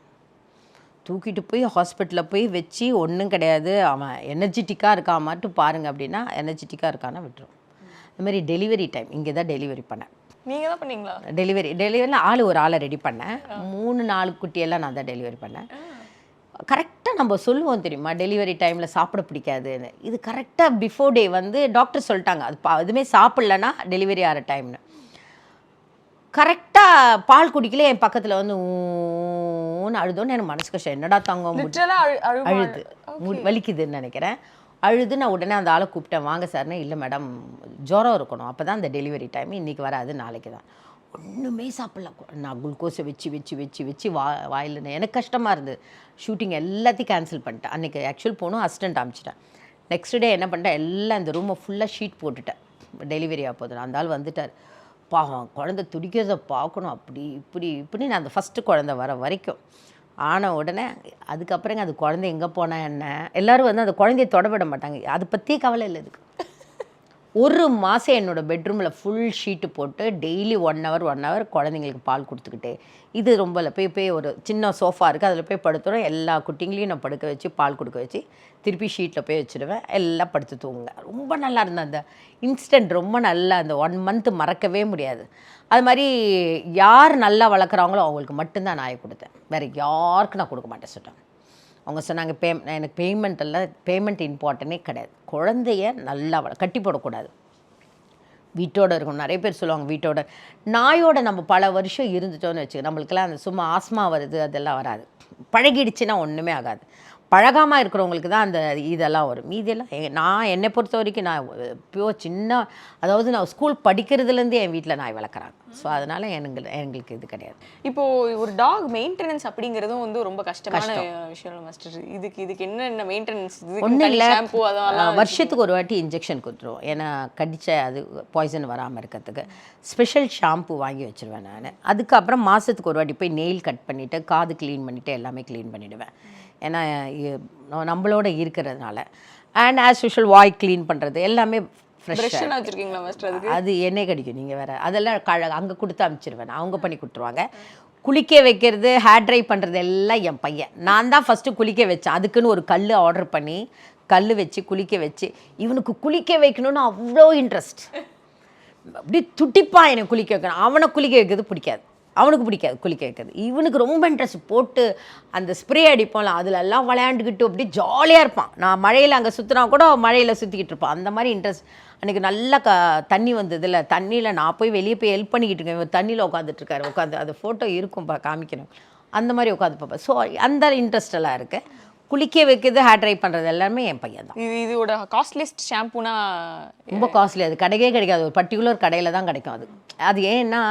தூக்கிட்டு போய் ஹாஸ்பிட்டலில் போய் வச்சு ஒன்றும் கிடையாது அவன் எனர்ஜெட்டிக்காக இருக்கான் மட்டும் பாருங்க அப்படின்னா எனர்ஜெட்டிக்காக இருக்கான்னா விட்டுரும். அது மாதிரி டெலிவரி டைம் இங்கே தான் டெலிவரி பண்ணேன். நீங்க தான் பண்ணீங்களா? டெலிவரி டெலிவரியில் ஆள் ஒரு ஆளை ரெடி பண்ணேன். மூணு நாலு குட்டியெல்லாம் நான் தான் டெலிவரி பண்ணேன். கரெக்டாக நம்ம சொல்லுவோம் தெரியுமா? டெலிவரி டைமில் சாப்பிட பிடிக்காதுன்னு. இது கரெக்டாக பிஃபோர் டே வந்து டாக்டர் சொல்லிட்டாங்க. அது பா எதுவுமே சாப்பிட்லன்னா டெலிவரி ஆகிற டைம்னு கரெக்டாக பால் குடிக்கல என் பக்கத்தில் வந்து ஊன்னு அழுதோன்னு எனக்கு மனசு கஷ்டம். என்னடா தங்கம்? அழுது. வலிக்குதுன்னு நினைக்கிறேன். அழுது நான் உடனே அந்த ஆளை கூப்பிட்டேன். வாங்க சார்னு இல்லை மேடம் ஜுரம் இருக்கணும். அப்போ தான் அந்த டெலிவரி டைம் இன்றைக்கி வராது நாளைக்கு தான். ஒன்றுமே சாப்பிடல. நான் குளுக்கோஸை வச்சு வச்சு வச்சு வச்சு வா வாயில் எனக்கு கஷ்டமாக இருந்தது. ஷூட்டிங் எல்லாத்தையும் கேன்சல் பண்ணிட்டேன். அன்றைக்கி ஆக்சுவல் போகணும் அசிஸ்டன்ட் அமிச்சிட்டேன். நெக்ஸ்ட் டே என்ன பண்ணிட்டேன்? எல்லாம் இந்த ரூமை ஃபுல்லாக ஷீட் போட்டுட்டேன். டெலிவரி ஆக போதும் அந்த ஆள் வந்துட்டார். பாவம் குழந்தை துடிக்கிறத பார்க்கணும். அப்படி இப்படி இப்படி நான் அந்த ஃபஸ்ட்டு குழந்தை வர வரைக்கும். ஆன உடனே அதுக்கப்புறங்க அது குழந்தை எங்கே போனால் என்ன? எல்லாரும் வந்து அந்த குழந்தைய தொடவிட மாட்டாங்க. அதை பற்றியே கவலை இல்லை இதுக்கு. ஒரு மாதம் என்னோடய பெட்ரூமில் ஃபுல் ஷீட்டு போட்டு daily one hour one hour குழந்தைங்களுக்கு பால் கொடுத்துக்கிட்டே. இது ரொம்ப இல்லை. போய் போய் ஒரு சின்ன சோஃபா இருக்குது அதில் போய் படுத்துறோம். எல்லா குட்டிங்களையும் நான் படுக்க வச்சு பால் கொடுக்க வச்சு திருப்பி ஷீட்டில் போய் வச்சுடுவேன். எல்லாம் படுத்து தூங்குங்க. ரொம்ப நல்லா இருந்தேன் அந்த இன்ஸ்டன்ட் ரொம்ப நல்லா அந்த ஒன் மந்த் மறக்கவே முடியாது. அது மாதிரி யார் நல்லா வளர்க்குறாங்களோ அவங்களுக்கு மட்டும்தான் நாயை கொடுத்தேன். வேறு யாருக்கும் நான் கொடுக்க மாட்டேன் சொல்லிட்டேன் அவங்க சொன்னாங்க பே எனக்கு பேமெண்ட் எல்லாம் பேமெண்ட் இம்பார்ட்டனே கிடையாது. குழந்தைய நல்லா வள கட்டி போடக்கூடாது. வீட்டோட இருக்கணும். நிறைய பேர் சொல்லுவாங்க வீட்டோட நாயோட நம்ம பல வருஷம் இருந்துட்டோன்னு வச்சுக்கோ நம்மளுக்கெல்லாம் அந்த சும்மா ஆஸ்மா வருது அதெல்லாம் வராது. பழகிடுச்சுன்னா ஒன்றுமே ஆகாது. பழகாமல் இருக்கிறவங்களுக்கு தான் அந்த இதெல்லாம் வரும். மீதியெல்லாம் நான் என்னை பொறுத்த வரைக்கும் நான் பியூர் சின்ன அதாவது நான் ஸ்கூல் படிக்கிறதுலேருந்தே என் வீட்டில் நாய் வளர்க்குறாங்க. ஸோ அதனால் எனக்கு எங்களுக்கு இது கிடையாது. இப்போ ஒரு டாக் மெயின்டெனன்ஸ் அப்படிங்கறதும் வந்து ரொம்ப கஷ்டமான விஷயம் மாஸ்டர் இதுக்கு இதுக்கு என்னென்ன மெயின்டெனன்ஸ் ஒன்றும் இல்லை. வருஷத்துக்கு ஒரு வாட்டி இன்ஜெக்ஷன் கொடுத்துருவோம். ஏன்னா கடிச்ச அது பாய்சன் வராமல் இருக்கிறதுக்கு. ஸ்பெஷல் ஷாம்பு வாங்கி வச்சுருவேன் நான். அதுக்கப்புறம் மாதத்துக்கு ஒரு வாட்டி போய் நெயில் கட் பண்ணிவிட்டு காது க்ளீன் பண்ணிவிட்டு எல்லாமே க்ளீன் பண்ணிவிடுவேன் ஏன்னா நம்மளோட இருக்கிறதுனால. அண்ட் ஆஸ் யூஷுவல் வாய் க்ளீன் பண்ணுறது எல்லாமே ஃப்ரெஷ்ஷாக வச்சிருக்கீங்களா மாஸ்டர் அது என்னை கடிக்கும் நீங்கள் வேற? அதெல்லாம் கழ அங்கே கொடுத்து அனுப்பிச்சிருவேன். அவங்க பண்ணி கொடுத்துருவாங்க. குளிக்க வைக்கிறது ஹேர் ட்ரை பண்ணுறது எல்லாம் என் பையன். நான் தான் ஃபஸ்ட்டு குளிக்க வச்சேன். அதுக்குன்னு ஒரு கல் ஆர்டர் பண்ணி கல் வச்சு குளிக்க வச்சு இவனுக்கு குளிக்க வைக்கணும்னு அவ்வளோ இன்ட்ரெஸ்ட் அப்படியே துடிப்பான் என்னை குளிக்க வைக்கணும் அவனை குளிக்க வைக்கிறது பிடிக்காது. அவனுக்கு பிடிக்காது குளிக்க வைக்கிறது. இவனுக்கு ரொம்ப இன்ட்ரெஸ்ட் போட்டு அந்த ஸ்ப்ரே அடிப்போம்ல அதிலெல்லாம் விளையாண்டுக்கிட்டு அப்படியே ஜாலியாக இருப்பான். நான் மழையில் அங்கே சுற்றினா கூட மழையில் சுற்றிக்கிட்டு இருப்பான். அந்த மாதிரி இன்ட்ரெஸ்ட் அன்றைக்கி நல்லா க தண்ணி வந்ததில்ல தண்ணியில் நான் போய் வெளியே போய் ஹெல்ப் பண்ணிக்கிட்டு இருக்கேன். தண்ணியில் உட்காந்துட்ருக்காரு உட்காந்து அது ஃபோட்டோ இருக்கும்ப்பா காமிக்கணும் அந்த மாதிரி உட்காந்து பார்ப்பேன் ஸோ அந்த இன்ட்ரெஸ்டெல்லாம் இருக்குது குளிக்க வைக்கிறது ஹேர் ட்ரை பண்ணுறது எல்லாமே என் பையன் தான். இது இதோட காஸ்ட்லிஸ்ட் ஷாம்புனா ரொம்ப காஸ்ட்லி அது கிடைக்கவே கிடைக்காது. ஒரு பர்டிகுலர் கடையில் தான் கிடைக்கும் அது. அது ஏன்னா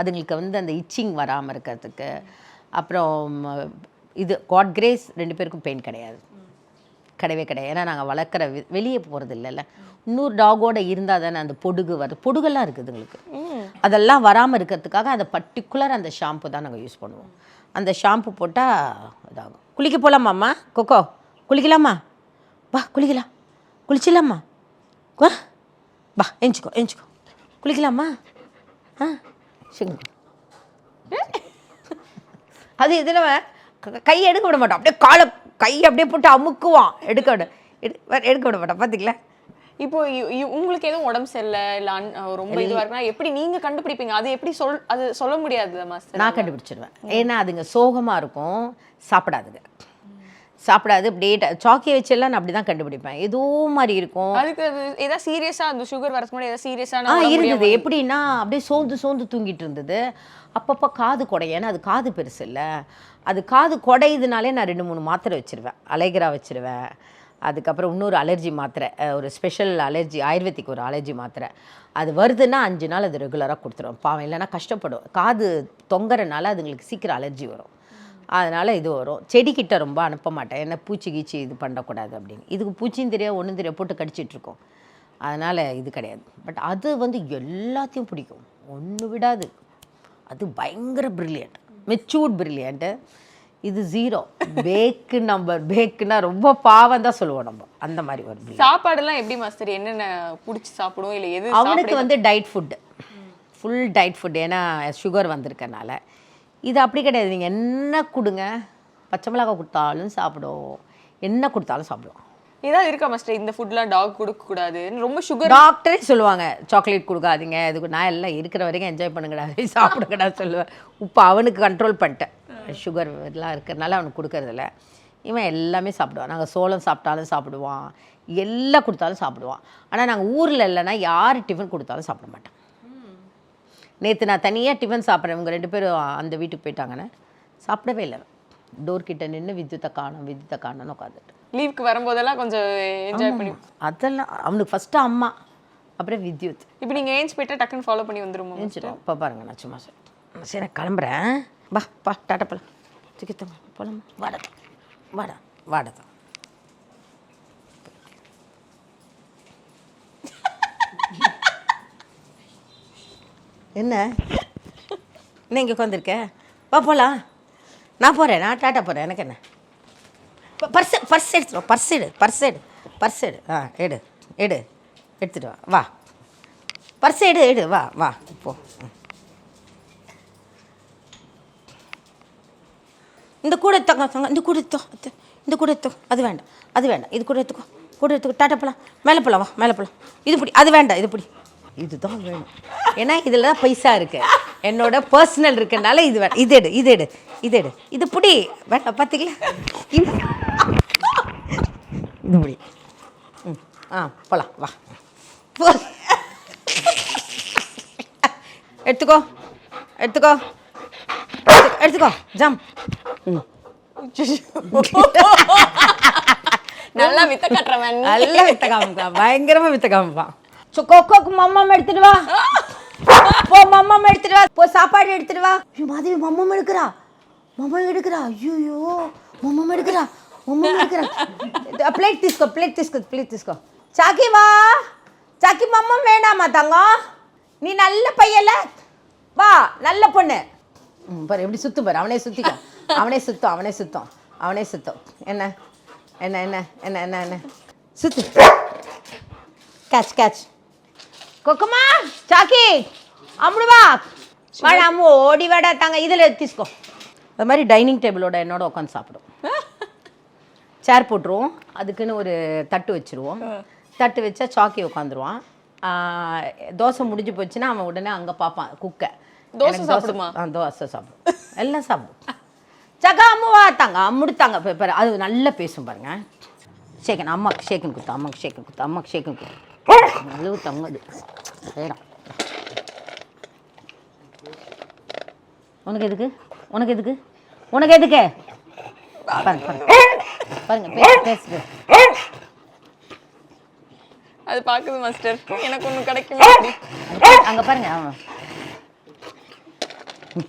அதுங்களுக்கு வந்து அந்த இச்சிங் வராமல் இருக்கிறதுக்கு அப்புறம் இது காட் கிரேஸ் ரெண்டு பேருக்கும் பெயின் கிடையாது. கிடையவே கிடையாது. ஏன்னா நாங்கள் வளர்க்குற வெளியே போகிறது இல்லைல்ல. இன்னொரு டாகோட இருந்தால் தானே அந்த பொடுகு வருது. பொடுகெல்லாம் இருக்குது உங்களுக்கு அதெல்லாம் வராமல் இருக்கிறதுக்காக அந்த பர்டிகுலர் அந்த ஷாம்பு தான் நாங்கள் யூஸ் பண்ணுவோம். அந்த ஷாம்பு போட்டால் இதாகும். குளிக்க போகலாமாம்மா கொக்கோ குளிக்கலாமா? வா குளிக்கலாம். குளிச்சிடலாமா? வா. வா எஞ்சிக்கோ எஞ்சிக்கோ குளிக்கலாமா? ஆ சரி அது இதில் கை எடுக்க விட மாட்டோம். அப்படியே காலை கை அப்படியே போட்டு அமுக்குவான். எடுக்க விட எடு- எடுக்க விட மாட்டோம். பார்த்தீங்களா இப்போ உங்களுக்கு எதுவும் உடம்பு சரியில்லை இல்ல ரொம்ப இதுவா இருக்குன்னா எப்படி நீங்க கண்டுபிடிப்பீங்க? அது எப்படி சொல் அது சொல்ல முடியாது மாஸ்டர் நான் கண்டுபிடிச்சிடுவேன் ஏன்னா அதுங்க சோகமாக இருக்கும் சாப்பிடாதுங்க. சாப்பிடாது அப்படியே சாக்கியை வச்செல்லாம் நான் அப்படி தான் கண்டுபிடிப்பேன். ஏதோ மாதிரி இருக்கும். அதுக்கு அது ஏதாவது சீரியஸா அந்த சுகர் வரதுக்கு முன்னாடி ஏதாவது ஆ சீரியஸான இருந்தது. எப்படின்னா அப்படியே சோர்ந்து சோர்ந்து தூங்கிட்டு இருந்தது. அப்பப்போ காது குடை ஏன்னா அது காது பெருசு இல்லை. அது காது குடையுதுனாலே நான் ரெண்டு மூணு மாத்திரை வச்சிருவேன். அலைகரா வச்சிருவேன். அதுக்கப்புறம் இன்னொரு அலர்ஜி மாத்திரை ஒரு ஸ்பெஷல் அலர்ஜி ஆயுர்வேதிக் ஒரு அலர்ஜி மாத்திரை. அது வருதுன்னா அஞ்சு நாள் அது ரெகுலராக கொடுத்துரும். பாவம் இல்லைன்னா கஷ்டப்படும். காது தொங்குறனால அதுங்களுக்கு சீக்கிரம் அலர்ஜி வரும். அதனால் இது வரும். செடிக்கிட்ட ரொம்ப அனுப்ப மாட்டேன். ஏன்னா பூச்சி கீச்சி இது பண்ணக்கூடாது அப்படின்னு. இதுக்கு பூச்சியும் தெரியாது ஒன்றும் தெரியாது போட்டு கடிச்சிட்ருக்கோம் அதனால் இது கிடையாது. பட் அது வந்து எல்லாத்தையும் பிடிக்கும். ஒன்று விடாது. அது பயங்கர ப்ரில்லியண்ட் மெச்சூர்ட் ப்ரில்லியண்ட்டு இது ஜீரோ பேக்கு நம்பர் பேக்குன்னா ரொம்ப பாவம் தான் சொல்லுவோம் நம்ம. அந்த மாதிரி ஒரு பிள்ளை சாப்பாடெல்லாம் எப்படி மாஸ்டர் என்னென்ன பிடிச்சி சாப்பிடும் இல்லை எது அவனுக்கு வந்து diet food full diet food ஏன்னா சுகர் வந்திருக்கனால. இது அப்படி கிடையாது. நீங்கள் என்ன கொடுங்க? பச்சை மிளகாய் கொடுத்தாலும் சாப்பிடும் என்ன கொடுத்தாலும் சாப்பிடுவோம். ஏதாவது இருக்கா மாஸ்டர் இந்த ஃபுட்லாம் டாக் கொடுக்க கூடாது. ரொம்ப சுகர் டாக்டரே சொல்லுவாங்க சாக்லேட் கொடுக்காதீங்க. இதுக்கு நான் எல்லாம் இருக்கிற வரைக்கும் என்ஜாய் பண்ணுங்கடா சாப்பிடுங்கடா சொல்லுவேன் இப்போ அவனுக்கு கண்ட்ரோல் பண்ணிட்டேன். சுகர் இதெல்லாம் இருக்கிறதுனால அவனுக்கு கொடுக்கறதில்ல. இவன் எல்லாமே சாப்பிடுவான். நாங்கள் சோளம் சாப்பிட்டாலும் சாப்பிடுவான். எல்லாம் கொடுத்தாலும் சாப்பிடுவான். ஆனால் நாங்கள் ஊரில் இல்லைன்னா யார் டிஃபன் கொடுத்தாலும் சாப்பிட மாட்டான். நேற்று நான் தனியாக டிஃபன் சாப்பிட்றேன். இவங்க ரெண்டு பேரும் அந்த வீட்டுக்கு போயிட்டாங்கன்னு. சாப்பிடவே இல்லை. டோர் கிட்ட நின்று வித்யுத்தை காணும் வித்யுத்தை காணும்னு உட்காந்துட்டு. லீவுக்கு வரும்போதெல்லாம் கொஞ்சம் என்ஜாய் பண்ணி அதெல்லாம் அவனுக்கு ஃபஸ்ட்டு அம்மா அப்புறம் வித்யுத். இப்போ நீங்க ஏஞ்சி போயிட்டா டக்குன்னு ஃபாலோ பண்ணி வந்துருமா இப்போ பாருங்க நான் சும்மா சரி நான் கிளம்புறேன். வா பா டாட்டா போலாம். சிக்கித்தங்க போலாம்? வாடா வாடா வாடா. என்ன? என்ன இங்கே உட்காந்துருக்க வா போகலாம் நான் போகிறேன் நான் டாட்டா போகிறேன் எனக்கு என்ன? பர்ஸ் பர்ஸ் எடுத்துடும் பர்ஸ் எடு பர்ஸ் எடு பர்ஸ் எடு. ஆ எடு எடு. எடுத்துட்டு வா. வா. பர்ஸ் எடு எடு. வா வா போ. ம். இந்த கூட எடுத்தாங்க இந்த கூட எடுத்தோம் இந்த கூட எடுத்தோம் அது வேண்டாம். அது வேண்டாம். இது கூட எடுத்துக்கோ. கூட எடுத்துக்கோ. டாட்டா போகலாம் மேலே போகலாம் வா. மேலே போகலாம் இது பிடி. அது வேண்டாம். இது பிடி. இதுதான் வேணும். ஏன்னா இதில் தான் பைசா இருக்கு. என்னோட பர்சனல் இருக்கனால இது வேண்டாம் இது எடு இது எடு இது எடு. இது பிடி. வேண்டாம் பார்த்தீங்களா இது இது பிடி. ம். ஆ போகலாம் வா. போ. எடுத்துக்கோ. எடுத்துக்கோ. எடுத்துக்கோ ஜம் ம் நல்லா வித்த கட்டுறவன் நல்லா வித்த காமிப்பான் பயங்கரமா வித்த காமிப்பான் சோ கொக்கோக்கு மம்மம் எடுத்துட்டு வா போ மம்மம் எடுத்துட்டு வா போ சாப்பாடு எடுத்துட்டு வா ஐயோ, மாதவி மம்மம் எடுக்கிறா மம்மம் எடுக்கிறா ஐயோ మమ్మమ్మ எடுக்கிறா మమ్మమ్మ எடுக்கிறா ప్లేట్ తీసుకో ప్లేట్ తీసుకో ప్లేట్ తీసుకో చాకి వా చాకి மம்மம் வேண்டாமா தங்கம் நீ நல்ல பையல வா நல்ல பொண்ணு ம், பாரு எப்படி சுத்தும் பாரு. அவனே சுற்றிக்கும் அவனே சுத்தம் அவனே சுத்தம். அவனே சுத்தம். என்ன? என்ன என்ன என்ன என்ன என்ன? சுத்து. கேட்ச் கேட்ச் கொக்குமா சாக்கி அம்முடுவா வாட அம்மு ஓடி வாடா தாங்க. இதில் தீஸ்கோ. அது மாதிரி டைனிங் டேபிளோட என்னோட உட்காந்து சாப்பிடும். சேர் போட்டுருவோம். அதுக்குன்னு ஒரு தட்டு வச்சுருவோம். தட்டு வச்சா சாக்கி உட்காந்துருவான் தோசை முடிஞ்சு போச்சுன்னா அவன் உடனே அங்கே பார்ப்பான் குக்கை. தோசை சாப்பிடுமா? ஆ தோசை சாப்பிடும். எல்லாம் சாப்பிடும். சக்கா அம்முவா தாங்க. அம்முடுத்தாங்க இப்போ பாரு அது நல்லா பேசும் பாருங்க. ஷேக்கன் அம்மாக்கு ஷேக்கன் கொடுத்தா அம்மாக்கு ஷேக்கன் கொடுத்தா அம்மாக்கு ஷேக்கன் கொடுத்தா. நல்ல தங்க அது. வேணாம் உனக்கு எதுக்கு? உனக்கு எதுக்கு? உனக்கு எதுக்கு? பாருங்க பாருங்க. பாருங்க பேசு பேசு அது பாக்குது மாஸ்டர் எனக்கு ஒண்ணு கிடைக்குமா? அங்கே பாருங்க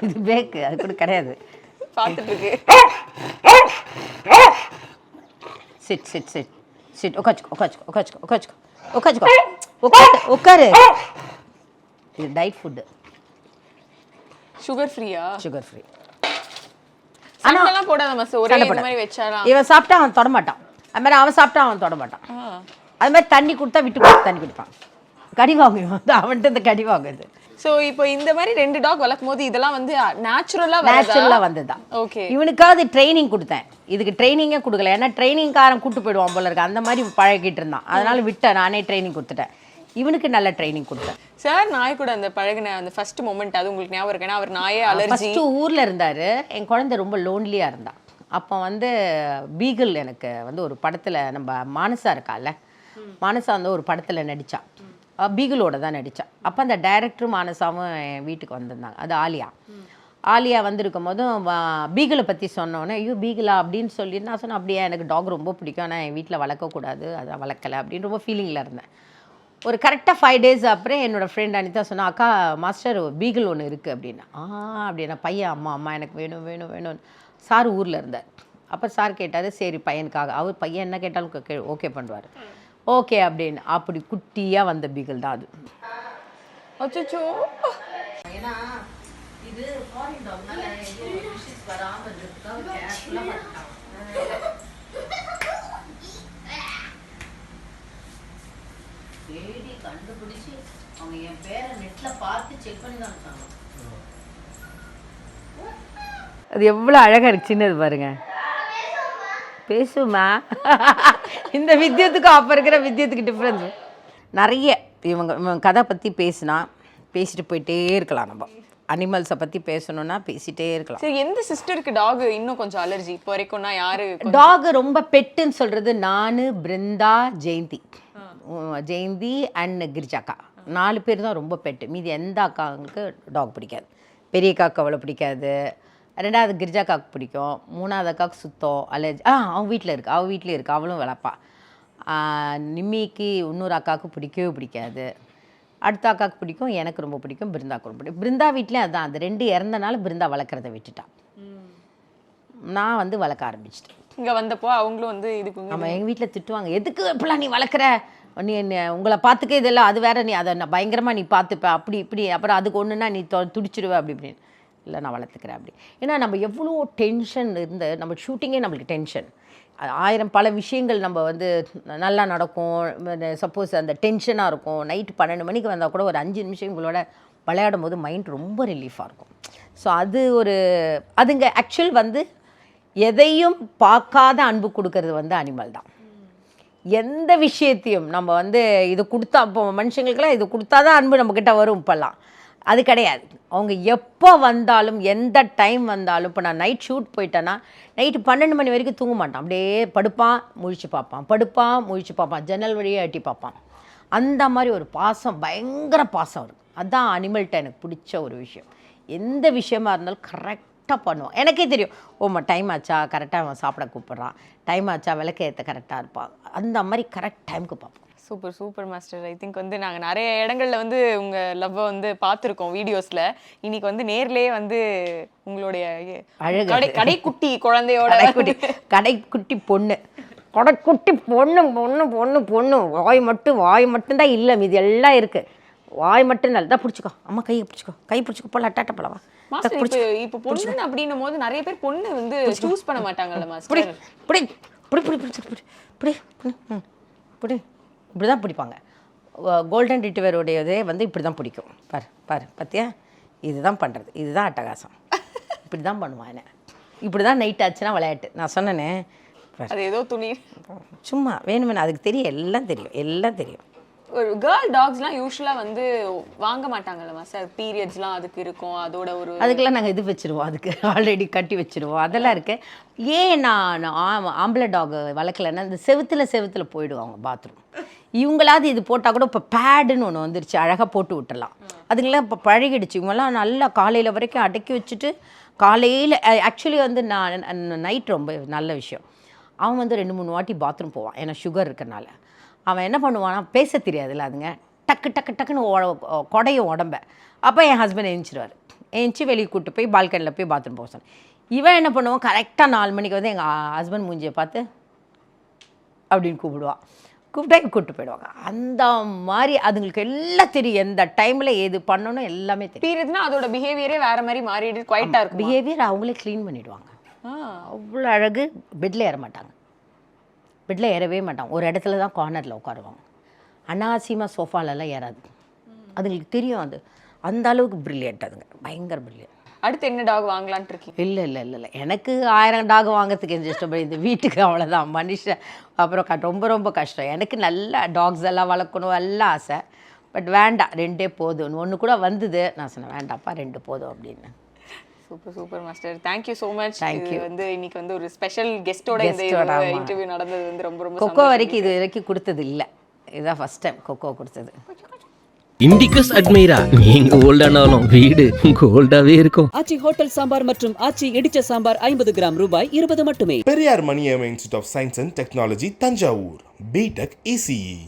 இது பேக்கு அது கூட கிடையாது. இருக்கு சிட் சிட் சிட். சிட் உட்காச்சுக்கோ உட்காச்சுக்கோ உட்காச்சுக்கோ உட்காச்சுக்கோ உட்காச்சுக்கோ உட்காரு உட்காரு இது டயட் ஃபுட்டு. சுகர் ஃப்ரீயா சுகர் ஃப்ரீ சண்டெல்லாம் போடாத மாஸ்டர் ஒரே மாதிரி வச்சாலாம். இவன் சாப்பிட்டா அவன் தொட மாட்டான் அது மாதிரி அவன் சாப்பிட்டா அவன் தொட மாட்டான் அது மாதிரி தண்ணி கொடுத்தா விட்டு கொடுத்து தண்ணி குடிப்பான். கடி வாங்குவான் அவன்கிட்ட இந்த கடி வாங்குது சோ இப்போ இந்த மாதிரி ரெண்டு டாக் வளர்க்கும் போது இதெல்லாம் வந்து நேச்சுரலா நேச்சுரலாக வந்ததுதான் ஓகே இவனுக்காவது ட்ரைனிங் கொடுத்தேன். இதுக்கு ட்ரைனிங்கே கொடுக்கல. ஏன்னா ட்ரைனிங்காரன் கூட்டு போயிடுவான் போல இருக்கு. அந்த மாதிரி பழகிட்டு இருந்தான். அதனால விட்டேன். நானே ட்ரைனிங் கொடுத்துட்டேன். இவனுக்கு நல்ல ட்ரைனிங் கொடுத்தேன். சார் நாய் கூட அந்த பழகுன அந்த ஃபர்ஸ்ட் மொமெண்ட் அது உங்களுக்கு ஞாபகம் இருக்கு? ஏன்னா அவர் நாயே அலர்ஜி ஊரில் இருந்தார். என் குழந்தை ரொம்ப லோன்லியாக இருந்தான் அப்போ வந்து பீகிள் எனக்கு வந்து ஒரு படத்தில் நம்ம மானசா இருக்கால மானசா வந்து ஒரு படத்தில் நடித்தா பீகிளோட தான் நடித்தான் அப்போ அந்த டைரக்டரும் மானசாவும் என் வீட்டுக்கு வந்திருந்தாங்க. அது ஆலியா. ஆலியா வந்திருக்கும் போதும் பீகிளை பற்றி சொன்னோன்னே ஐயோ பீகிளா அப்படின்னு சொல்லி நான் சொன்னேன் அப்படியே எனக்கு டாக் ரொம்ப பிடிக்கும். ஆனால் என் வீட்டில் வளர்க்கக்கூடாது. அதான் வளர்க்கலை. அப்படின்னு ரொம்ப ஃபீலிங்கில் இருந்தேன். ஒரு கரெக்டாக ஃபைவ் டேஸ் அப்புறம் என்னோடய ஃப்ரெண்ட் அனிதா சொன்னா அக்கா மாஸ்டர் பீகிள் ஒன்று இருக்குது அப்படின்னா. ஆ அப்படின்னா. பையன் அம்மா அம்மா எனக்கு வேணும் வேணும் வேணும்னு. சார் ஊரில் இருந்தார். அப்போ சார் கேட்டார் சரி பையனுக்காக. அவர் பையன் என்ன கேட்டாலும் ஓகே பண்ணுவார். ஓகே அப்படின்னு. அப்படி குட்டியாக வந்த பீகிள் தான் அது. அச்சோ இது ஃபாரின் டாக்னால ஏதோ டிஷஸ் வராம இருக்கிறதுக்காக கேர்ஃபுல்லா பண்ணிட்டாங்க தேடி கண்டுபிடிச்சு அவங்க என் பேரை நெட்ல பார்த்து செக் பண்ணி தான் இருக்காங்க. அது எவ்வளோ அழகாக இருக்கு சின்னது பாருங்க. பேசுமா இந்த வித்தியத்துக்கும் அப்போ இருக்கிற வித்தியத்துக்கு டிஃப்ரென்ஸ் நிறைய இவங்க இவங்க கதை பற்றி பேசினா பேசிட்டு போயிட்டே இருக்கலாம் நம்ம. அனிமல்ஸை பற்றி பேசணும்னா பேசிட்டே இருக்கலாம். சரி எந்த சிஸ்டருக்கு டாக் இன்னும் கொஞ்சம் அலர்ஜி இப்போ வரைக்கும்னா யாரு டாக் ரொம்ப பெட்டுன்னு சொல்கிறது நான் பிருந்தா ஜெயந்தி. ஜெயந்தி அண்ட் கிரிஜாக்கா. நாலு பேர் தான் ரொம்ப பெட்டு. மீதி எந்த அக்காங்களுக்கு டாக் பிடிக்காது. பெரிய அக்காவுக்கு அவ்வளோ பிடிக்காது. ரெண்டாவது கிரிஜாக்காவுக்கு பிடிக்கும். மூணாவது அக்காவுக்கு சுத்தம் அலர்ஜி ஆ அவன் வீட்டில் இருக்கு. அவள் வீட்டிலே இருக்கு. அவளும் வளர்ப்பா. நிம்மிக்கு இன்னொரு அக்காவுக்கு பிடிக்கவே பிடிக்காது. அடுத்த அக்காவுக்கு பிடிக்கும். எனக்கு ரொம்ப பிடிக்கும். பிருந்தாவுக்கு ரொம்ப பிடிக்கும். பிருந்தா வீட்லேயும் அதான். அது ரெண்டு இறந்தனால பிருந்தா வளர்க்குறத விட்டுட்டான் நான் வந்து வளர்க்க ஆரம்பிச்சிட்டேன். இங்க வந்தப்போ அவங்களும் வந்து இதுக்கு நம்ம எங்கள் வீட்டில் திட்டுவாங்க. எதுக்கு இப்படிலாம் நீ வளர்க்குற? நீ என்ன உங்களை பார்த்துக்க இதெல்லாம். அது வேற நீ அதை நான் பயங்கரமாக நீ பார்த்துப்ப. அப்படி இப்படி. அப்புறம் அதுக்கு ஒன்றுனா நீ துடிச்சிடுவ அப்படி இப்படின்னு. இல்லை நான் வளர்த்துக்கிறேன் அப்படி. ஏன்னா நம்ம எவ்வளோ டென்ஷன் இருந்த நம்ம ஷூட்டிங்கே நம்மளுக்கு டென்ஷன் ஆயிரம் பல விஷயங்கள் நம்ம வந்து நல்லா நடக்கும். சப்போஸ் அந்த டென்ஷனாக இருக்கும். நைட்டு பன்னெண்டு மணிக்கு வந்தால் கூட ஒரு அஞ்சு நிமிஷம் உங்களோட விளையாடும் போது மைண்ட் ரொம்ப ரிலீஃபாக இருக்கும். ஸோ அது ஒரு அதுங்க ஆக்சுவல் வந்து எதையும் பார்க்காத அன்பு கொடுக்கறது வந்து அனிமல் தான். எந்த விஷயத்தையும் நம்ம வந்து இது கொடுத்தா இப்போ மனுஷங்களுக்கெல்லாம் இது கொடுத்தா தான் அன்பு நம்மக்கிட்ட வரும் இப்போல்லாம். அது கிடையாது. அவங்க எப்போ வந்தாலும் எந்த டைம் வந்தாலும் இப்போ நான் நைட் ஷூட் போயிட்டேன்னா நைட்டு பன்னெண்டு மணி வரைக்கும் தூங்க மாட்டான். அப்படியே படுப்பான் முழிச்சு பார்ப்பான். படுப்பான் முழிச்சு பார்ப்பான். ஜன்னல் வழியே எட்டி பார்ப்பான். அந்த மாதிரி ஒரு பாசம் பயங்கர பாசம் இருக்கும் அதுதான் அனிமல்கிட்ட எனக்கு பிடிச்ச ஒரு விஷயம். எந்த விஷயமா இருந்தாலும் கரெக்டாக பண்ணுவான். எனக்கே தெரியும். ஓம்மா டைம் ஆச்சா? கரெக்டாக அவன் சாப்பிட கூப்பிட்றான். டைம் ஆச்சா? விளக்க ஏற்ற கரெக்டாக இருப்பான். அந்த மாதிரி கரெக்ட் டைமுக்கு பார்ப்போம். Super super master I think வந்து நாங்க நிறைய இடங்கள்ல வந்து உங்க லவ்வை வந்து பார்த்துருக்கோம் வீடியோஸ்ல இன்னைக்கு வந்து நேர்லயே வந்து உங்களுடைய. கடை கடைக்குட்டி குழந்தையோட கடைக்குட்டி கடைக்குட்டி பொண்ணு கடைக்குட்டி பொண்ணு பொண்ணு பொண்ணு பொண்ணு வாய் மட்டும் வாய் மட்டும்தான் இல்லை மீதி எல்லாம் இருக்குது வாய் மட்டும் நல்லா தான் பிடிச்சிக்கோ அம்மா கையை பிடிச்சிக்கோ கை பிடிச்சிக்கோ போல அட்டாட்ட போலவா இப்போ பொண்ணு அப்படின்னும் போது நிறைய பேர் பொண்ணு வந்து சூஸ் பண்ண மாட்டாங்கல்ல மாஸ்டர் இப்படி இப்படி இப்படி பிடிச்சி இப்படி இப்படி இப்படி, ம், இப்படி தான் பிடிப்பாங்க கோல்டன் ரிட்டிவருடையதே வந்து இப்படி தான் பிடிக்கும். பாரு பாரு பார்த்தியா இதுதான் பண்ணுறது இதுதான் அட்டகாசம். இப்படி தான் பண்ணுவான் என்ன. இப்படி தான் நைட் ஆச்சுன்னா விளையாட்டு. நான் சொன்னேனே. அது ஏதோ துணி. சும்மா வேணுமே அதுக்கு தெரியும் எல்லாம் தெரியும். எல்லாம் தெரியும். ஒரு கேர்ள் டாக்ஸ்லாம் யூஸ்வலா வந்து வாங்க மாட்டாங்கல்ல மாஸ்டர் பீரியட்ஸ்லாம் அதுக்கு இருக்கும். அதோட ஒரு அதுக்கெல்லாம் நாங்கள் இது வச்சுருவோம். அதுக்கு ஆல்ரெடி கட்டி வச்சுருவோம். அதெல்லாம் இருக்கு. ஏன் நான் ஆம்- ஆம்பளை டாக் வளர்க்கலன்னா இந்த செவுத்துல செவுத்துல போயிடுவாங்க பாத்ரூம் இவங்களாவது இது போட்டால் கூட இப்போ பேடுன்னு ஒன்று வந்துருச்சு. அழகாக போட்டு விட்டுலாம் அதுங்களாம் இப்போ பழகிடுச்சு. இவங்கெல்லாம் நல்லா காலையில் வரைக்கும் அடக்கி வச்சுட்டு காலையில் ஆக்சுவலி வந்து நான் நைட் ரொம்ப நல்ல விஷயம். அவன் வந்து ரெண்டு மூணு வாட்டி பாத்ரூம் போவான். ஏன்னா சுகர் இருக்கறனால அவன் என்ன பண்ணுவானா பேச தெரியாதுல்ல அதுங்க. டக்கு டக்கு டக்குன்னு குடையும் உடம்ப. அப்போ என் ஹஸ்பண்ட் எழுந்திருவார் எழுந்துச்சி வெளியே கூப்பிட்டு போய் பால்கனியில் போய் பாத்ரூம் போக சொன்னேன். இவன் என்ன பண்ணுவான்? கரெக்டாக நாலு மணிக்கு வந்து எங்கள் ஹஸ்பண்ட் மூஞ்சியை பார்த்து அப்படின்னு கூப்பிடுவான். கூப்பிட்டா கூப்பிட்டு போயிடுவாங்க. அந்த மாதிரி அதுங்களுக்கு எல்லாம் தெரியும். எந்த டைமில் எது பண்ணணும் எல்லாமே தெரியும். பீரியட்ஸ்னா அதோட பிஹேவியரே வேற மாதிரி மாறிடு குவைட்டா இருக்கும்? பிஹேவியர் அவங்களே க்ளீன் பண்ணிடுவாங்க. அவ்வளோ அழகு. பெட்டில் ஏற மாட்டாங்க. பெட்டில் ஏறவே மாட்டாங்க. ஒரு இடத்துல தான் கார்னரில் உட்காருவாங்க. அனாவசியமாக சோஃபாலெல்லாம் ஏறாது. அதுங்களுக்கு தெரியும் அது. அந்த அளவுக்கு ப்ரில்லியன்ட் அதுங்க. பயங்கர ப்ரில்லியன்ட் அடுத்து என்ன டாக் வாங்கலாம்னு இருக்கீங்க? இல்லை இல்லை இல்லை இல்லை. எனக்கு ஆயிரம் டாக் வாங்குறதுக்கு எந்த இஷ்டம் இந்த வீட்டுக்கு அவ்வளோதான் மனுஷன் அப்புறம் க ரொம்ப ரொம்ப கஷ்டம். எனக்கு நல்ல டாக்ஸ் எல்லாம் வளர்க்கணும் எல்லாம் ஆசை. பட் வேண்டாம். ரெண்டே போதும். ஒன்று கூட வந்தது. நான் சொன்னேன் வேண்டாப்பா ரெண்டு போதும் அப்படின்னு. Super super master. Thank you so much இது வந்து இன்னைக்கு வந்து ஒரு ஸ்பெஷல் கெஸ்டோட இந்த. இன்டர்வியூ நடந்தது வந்து ரொம்ப ரொம்ப கொக்கோ வரைக்கும் இது வரைக்கும் கொடுத்தது இல்லை. இதுதான் ஃபஸ்ட் டைம் கொக்கோ கொடுத்தது. Indicus Admira. நீங்க ஓல்டானாலும் வீடு கோல்டாவே இருக்கும். ஆச்சி ஹோட்டல் சாம்பார் மற்றும் ஆச்சி இடிச்ச சாம்பார் ஐம்பது கிராம் ரூபாய் இருபது மட்டுமே. Periyar Maniam institute of science and technology Thanjavur. BTech ECE